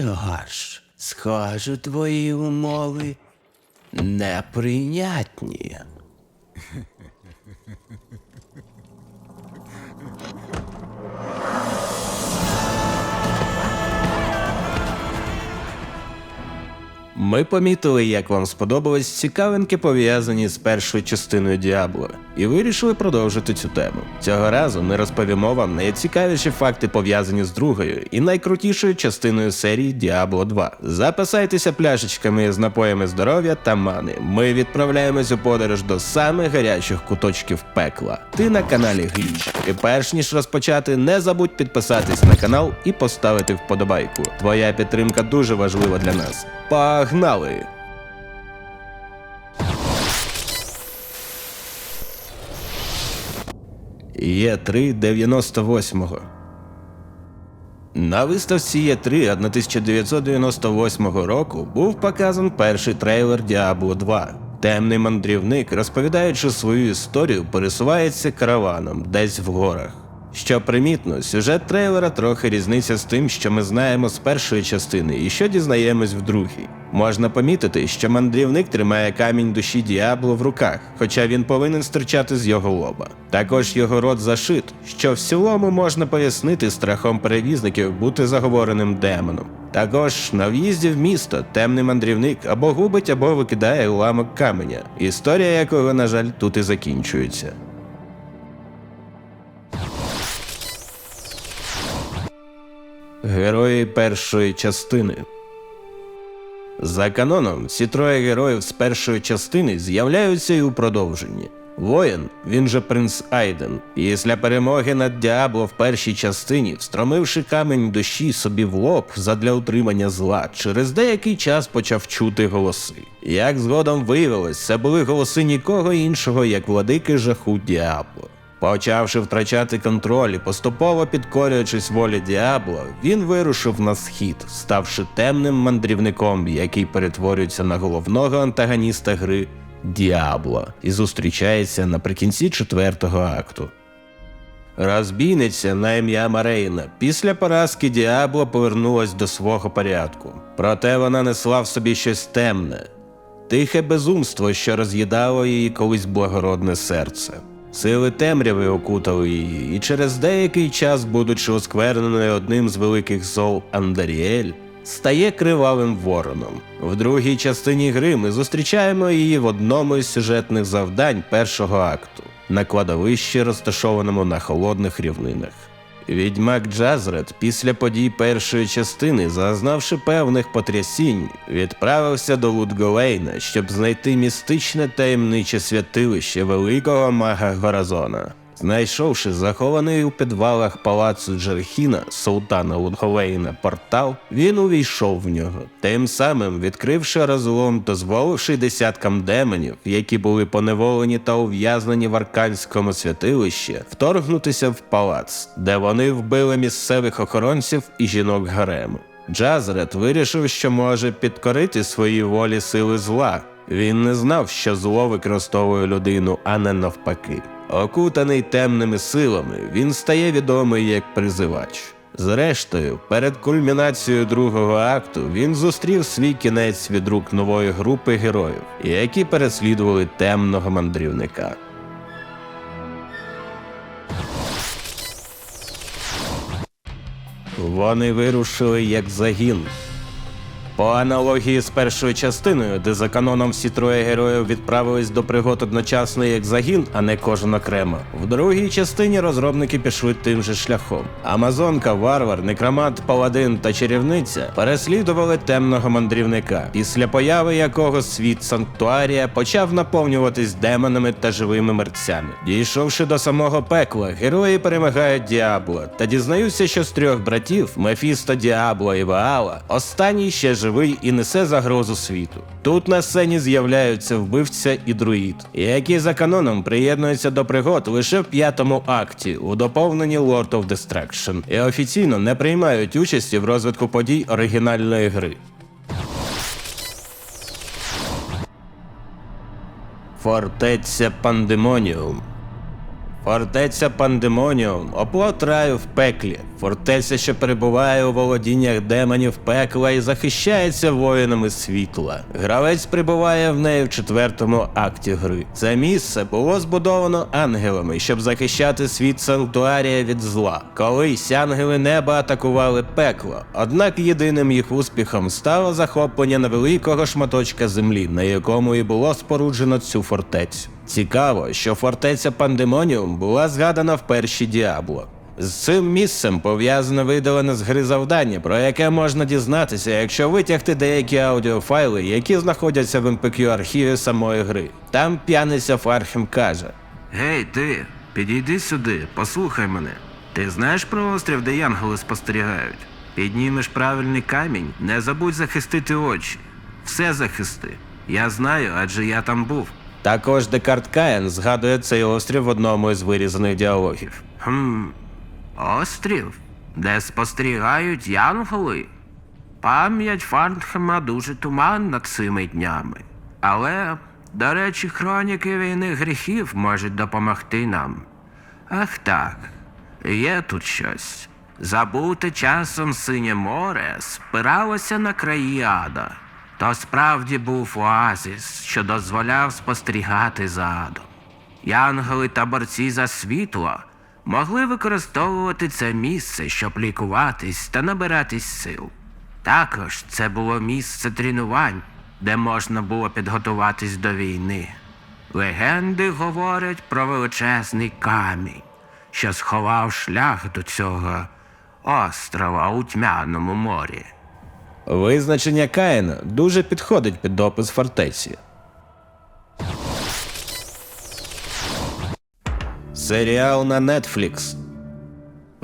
Ж, схоже, твої умови неприйнятні. Ми помітили, як вам сподобались цікавинки, пов'язані з першою частиною Діабло, і вирішили продовжити цю тему. Цього разу ми розповімо вам найцікавіші факти пов'язані з другою і найкрутішою частиною серії Діабло 2. Запасайтеся пляшечками з напоями здоров'я та мани. Ми відправляємось у подорож до самих гарячих куточків пекла. Ти на каналі Гліч. І перш ніж розпочати, не забудь підписатись на канал і поставити вподобайку. Твоя підтримка дуже важлива для нас. Погнали! Є 3 98-го. На виставці Є3 1998 року був показан перший трейлер Діабло 2. Темний мандрівник, розповідаючи свою історію, пересувається караваном десь в горах. Що примітно, сюжет трейлера трохи різниця з тим, що ми знаємо з першої частини і що дізнаємось в другій. Можна помітити, що мандрівник тримає камінь душі Діабло в руках, хоча він повинен стирчати з його лоба. Також його рот зашит, що в цілому можна пояснити страхом перевізників бути заговореним демоном. Також на в'їзді в місто темний мандрівник або губить, або викидає уламок каменя, історія якого, на жаль, тут і закінчується. Герої першої частини. За каноном, всі троє героїв з першої частини з'являються і у продовженні. Воїн, він же принц Айден, після перемоги над Діабло в першій частині, встромивши камінь душі собі в лоб задля утримання зла, через деякий час почав чути голоси. Як згодом виявилось, це були голоси нікого іншого, як владики жаху Діабло. Почавши втрачати контроль і поступово підкорюючись волі Діабло, він вирушив на схід, ставши темним мандрівником, який перетворюється на головного антагоніста гри Діабло і зустрічається наприкінці четвертого акту. Розбійниця на ім'я Марейна після поразки Діабло повернулась до свого порядку. Проте вона несла в собі щось темне, тихе безумство, що роз'їдало її колись благородне серце. Сили темряви окутали її, і через деякий час, будучи оскверненою одним з великих зол Андаріель, стає кривавим вороном. В другій частині гри ми зустрічаємо її в одному із сюжетних завдань першого акту на кладовищі, розташованому на холодних рівнинах. Відьмак Джазред після подій першої частини, зазнавши певних потрясінь, відправився до Лудголейна, щоб знайти містичне таємниче святилище великого мага Горазона. Знайшовши захований у підвалах палацу Джерхіна, султана Лудголейна, портал, він увійшов в нього, тим самим відкривши розлом, дозволивши десяткам демонів, які були поневолені та ув'язнені в арканському святилищі, вторгнутися в палац, де вони вбили місцевих охоронців і жінок гарему. Джазрет вирішив, що може підкорити свої волі сили зла. Він не знав, що зло використовує людину, а не навпаки. Окутаний темними силами, він стає відомий як призивач. Зрештою, перед кульмінацією другого акту він зустрів свій кінець від рук нової групи героїв, які переслідували темного мандрівника. Вони вирушили як загін. По аналогії з першою частиною, де за каноном всі троє героїв відправились до пригод одночасно як загін, а не кожен окремо. В другій частині розробники пішли тим же шляхом. Амазонка, варвар, некромант, паладин та чарівниця переслідували темного мандрівника, після появи якого світ Санктуарія почав наповнюватись демонами та живими мерцями. Дійшовши до самого пекла, герої перемагають Діабло та дізнаються, що з трьох братів Мефісто, Діабло і Ваала останній ще живий і несе загрозу світу. Тут на сцені з'являються вбивця і друїд, які за каноном приєднуються до пригод лише в п'ятому акті у доповненні Lord of Destruction і офіційно не приймають участі в розвитку подій оригінальної гри. Фортеця Пандемоніум Фортеця Пандемоніум, оплот раю в пеклі, фортеця, що перебуває у володіннях демонів пекла і захищається воїнами світла. Гравець прибуває в неї в четвертому акті гри. Це місце було збудовано ангелами, щоб захищати світ санктуарія від зла. Колись ангели неба атакували пекло, однак єдиним їх успіхом стало захоплення невеликого шматочка землі, на якому і було споруджено цю фортецю. Цікаво, що фортеця Пандемоніум була згадана в першій Діабло. З цим місцем пов'язане видалене з гри завдання, про яке можна дізнатися, якщо витягти деякі аудіофайли, які знаходяться в MPQ архіві самої гри. Там п'яниця Фархем каже: Гей, ти, підійди сюди, послухай мене. Ти знаєш про острів, де янголи спостерігають? Піднімеш правильний камінь, не забудь захистити очі. Все захисти. Я знаю, адже я там був. Також Декарт Каєн згадує цей острів в одному із вирізаних діалогів. Хм, острів, де спостерігають янголи. Пам'ять Фарнхема дуже туманна цими днями. Але, до речі, хроніки війни гріхів можуть допомогти нам. Ах так, є тут щось. Забуте часом синє море спиралося на краї ада. То справді був оазис, що дозволяв спостерігати за. Янголи та борці за світло могли використовувати це місце, щоб лікуватись та набиратись сил. Також це було місце тренувань, де можна було підготуватись до війни. Легенди говорять про величезний камінь, що сховав шлях до цього острова у тьмяному морі. Визначення Каїна дуже підходить під допис фортеці. Серіал на Netflix.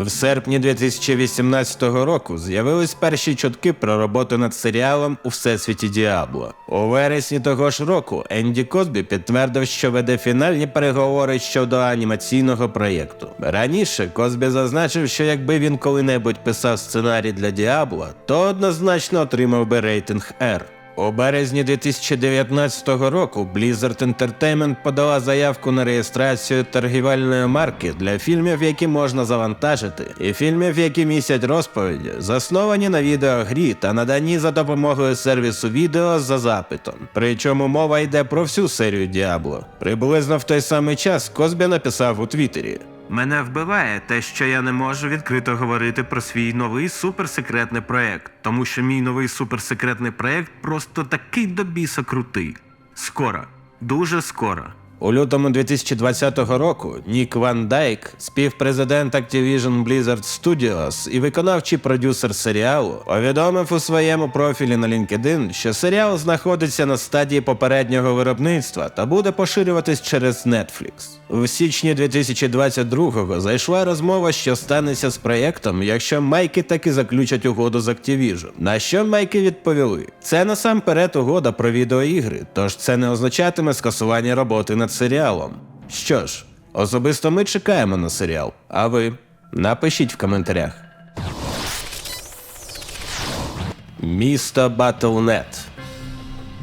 В серпні 2018 року з'явились перші чутки про роботу над серіалом у всесвіті Діабло. У вересні того ж року Енді Косбі підтвердив, що веде фінальні переговори щодо анімаційного проєкту. Раніше Косбі зазначив, що якби він коли-небудь писав сценарій для Діабло, то однозначно отримав би рейтинг R. У березні 2019 року Blizzard Entertainment подала заявку на реєстрацію торгівельної марки для фільмів, які можна завантажити, і фільмів, які містять розповіді, засновані на відеогрі та надані за допомогою сервісу відео за запитом. Причому мова йде про всю серію Діабло. Приблизно в той самий час Козбі написав у Твіттері. Мене вбиває те, що я не можу відкрито говорити про свій новий суперсекретний проект, тому що мій новий суперсекретний проект просто такий до біса крутий. Скоро, дуже скоро. У лютому 2020 року Нік Ван Дайк, співпрезидент Activision Blizzard Studios і виконавчий продюсер серіалу, повідомив у своєму профілі на LinkedIn, що серіал знаходиться на стадії попереднього виробництва та буде поширюватись через Netflix. В січні 2022-го зайшла розмова, що станеться з проєктом, якщо майки таки заключать угоду з Activision. На що майки відповіли: це насамперед угода про відеоігри, тож це не означатиме скасування роботи над серіалом. Що ж, особисто ми чекаємо на серіал. А ви напишіть в коментарях. Місто Battle.net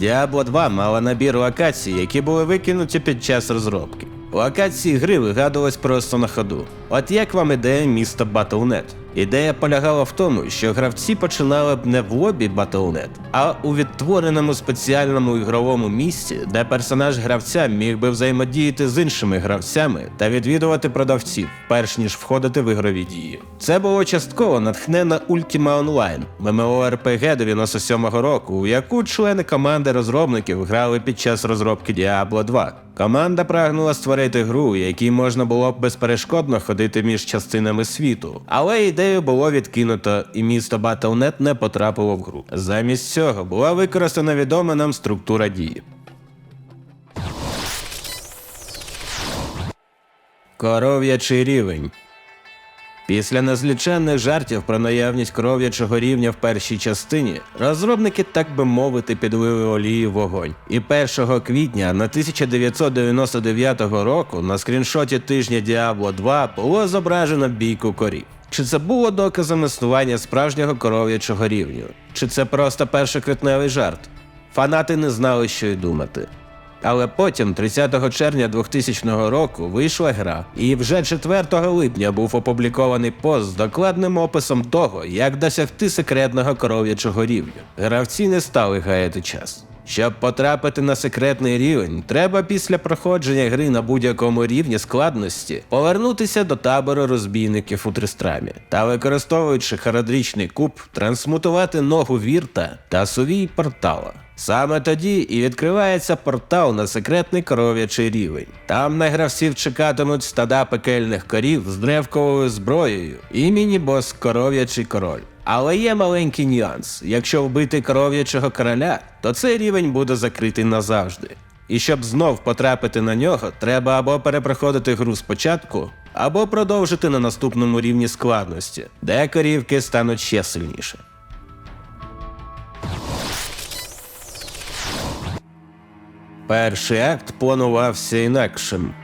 Diablo 2 мала набір локацій, які були викинуті під час розробки. Локації гри вигадувались просто на ходу. От як вам ідея міста Battle.net? Ідея полягала в тому, що гравці починали б не в лобі Battle.net, а у відтвореному спеціальному ігровому місці, де персонаж гравця міг би взаємодіяти з іншими гравцями та відвідувати продавців, перш ніж входити в ігрові дії. Це було частково натхнено Ultima Online, MMORPG 97-го року, у яку члени команди розробників грали під час розробки Diablo 2. Команда прагнула створити гру, якій можна було б безперешкодно ходити між частинами світу. Але ідею було відкинуто, і місто Battle.net не потрапило в гру. Замість цього була використана відома нам структура дії. Коров'ячий рівень. Після незліченних жартів про наявність коров'ячого рівня в першій частині, розробники, так би мовити, підлили олії вогонь. І 1 квітня на 1999 року на скріншоті тижня Diablo 2 було зображено бійку корів. Чи це було доказом існування справжнього коров'ячого рівню? Чи це просто першоквітневий жарт? Фанати не знали, що й думати. Але потім, 30 червня 2000 року, вийшла гра, і вже 4 липня був опублікований пост з докладним описом того, як досягти секретного коров'ячого рівня. Гравці не стали гаяти час. Щоб потрапити на секретний рівень, треба після проходження гри на будь-якому рівні складності повернутися до табору розбійників у Тристрамі та, використовуючи харадрічний куб, трансмутувати ногу вірта та сувій портала. Саме тоді і відкривається портал на секретний коров'ячий рівень. Там на гравців чекатимуть стада пекельних корів з древковою зброєю і міні-бос коров'ячий король. Але є маленький нюанс: якщо вбити коров'ячого короля, то цей рівень буде закритий назавжди. І щоб знов потрапити на нього, треба або перепроходити гру спочатку, або продовжити на наступному рівні складності, де корівки стануть ще сильніше. Перший акт планувався інакшим.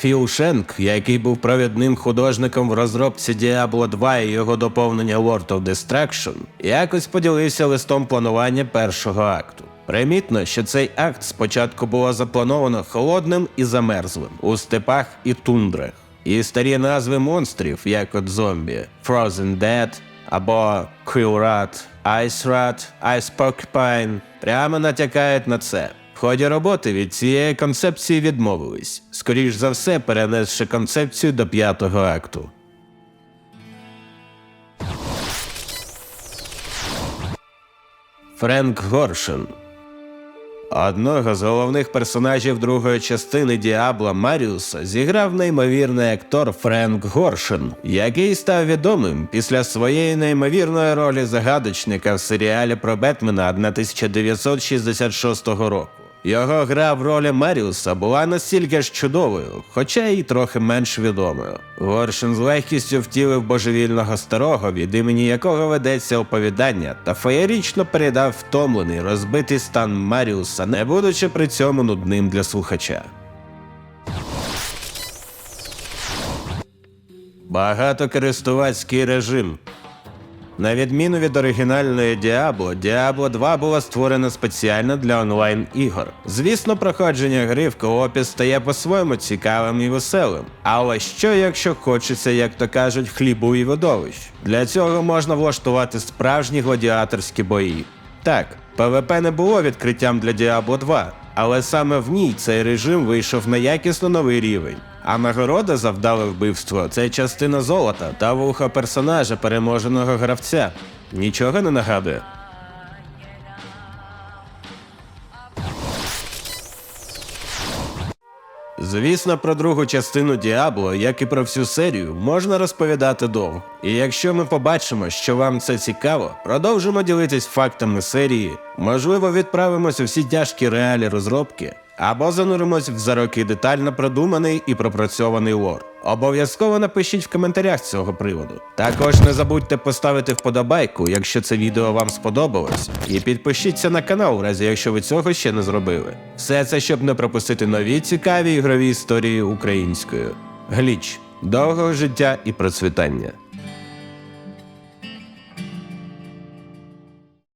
Філ Шенк, який був провідним художником в розробці Diablo 2 і його доповнення World of Destruction, якось поділився листом планування першого акту. Примітно, що цей акт спочатку було заплановано холодним і замерзлим у степах і тундрах. І старі назви монстрів, як от зомбі, Frozen Dead або Quill Rat, Ice Rat, Ice Porcupine, прямо натякають на це. Ході роботи від цієї концепції відмовились, скоріш за все перенесши концепцію до п'ятого акту. Френк Горшин Одного з головних персонажів другої частини Діабла Маріуса зіграв неймовірний актор Френк Горшин, який став відомим після своєї неймовірної ролі загадочника в серіалі про Бетмена 1966 року. Його гра в ролі Маріуса була настільки ж чудовою, хоча й трохи менш відомою. Горшин з легкістю втілив божевільного старого, від імені якого ведеться оповідання, та феєрично передав втомлений, розбитий стан Маріуса, не будучи при цьому нудним для слухача. Багатокористувацький режим на відміну від оригінальної Diablo, Diablo 2 була створена спеціально для онлайн-ігор. Звісно, проходження гри в коопі стає по-своєму цікавим і веселим. Але що, якщо хочеться, як то кажуть, хлібу і видовищ? Для цього можна влаштувати справжні гладіаторські бої. Так, ПВП не було відкриттям для Diablo 2, але саме в ній цей режим вийшов на якісно новий рівень. А нагорода за вдале вбивство це частина золота та вуха персонажа переможеного гравця. Нічого не нагадує. Звісно, про другу частину Діабло, як і про всю серію, можна розповідати довго. І якщо ми побачимо, що вам це цікаво, продовжимо ділитись фактами серії, можливо, відправимось у всі тяжкі реалі розробки, або зануримось в за роки детально продуманий і пропрацьований лор. Обов'язково напишіть в коментарях з цього приводу. Також не забудьте поставити вподобайку, якщо це відео вам сподобалось, і підпишіться на канал, в разі якщо ви цього ще не зробили. Все це щоб не пропустити нові цікаві ігрові історії українською. Гліч, довгого життя і процвітання.